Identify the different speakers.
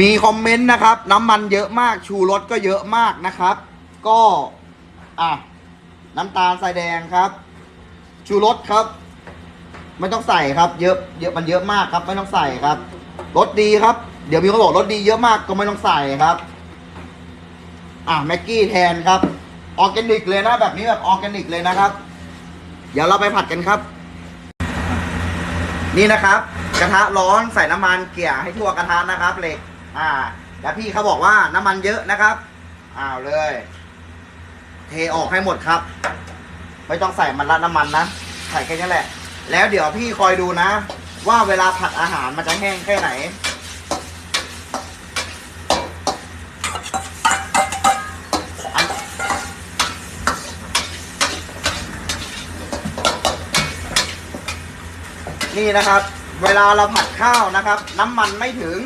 Speaker 1: มีคอมเมนต์นะครับ น้ำมันเยอะมากชูรสก็เยอะมากนะครับ ก็อะน้ำตาลทรายแดงครับ ชูรสครับ ไม่ต้องใส่ครับ เยอะเยอะมันเยอะมากครับ ไม่ต้องใส่ครับรสดีครับ เดี๋ยวมีคนบอกรสดีเยอะมากก็ไม่ต้องใส่ครับอะแม็กกี้แทนครับออร์แกนิกเลยนะ แบบนี้แบบออร์แกนิกเลยนะครับ เดี๋ยวเราไปผัดกันครับ นี่นะครับ กระทะร้อนใส่น้ำมันเกี่ยให้ทั่วกระทะนะครับเหล็ก อ่าแล้วพี่เขาบอกว่าน้ำมันเยอะนะครับอ้าวเลย เทออกให้หมดครับ ไม่ต้องใส่มันละน้ำมันนะใส่แค่นี้แหละ แล้วเดี๋ยวพี่คอยดูนะ ว่าเวลาผัดอาหารมันจะแห้งแค่ไหนนี่นะครับ เวลาเราผัดข้าวนะครับ น้ำมันไม่ถึง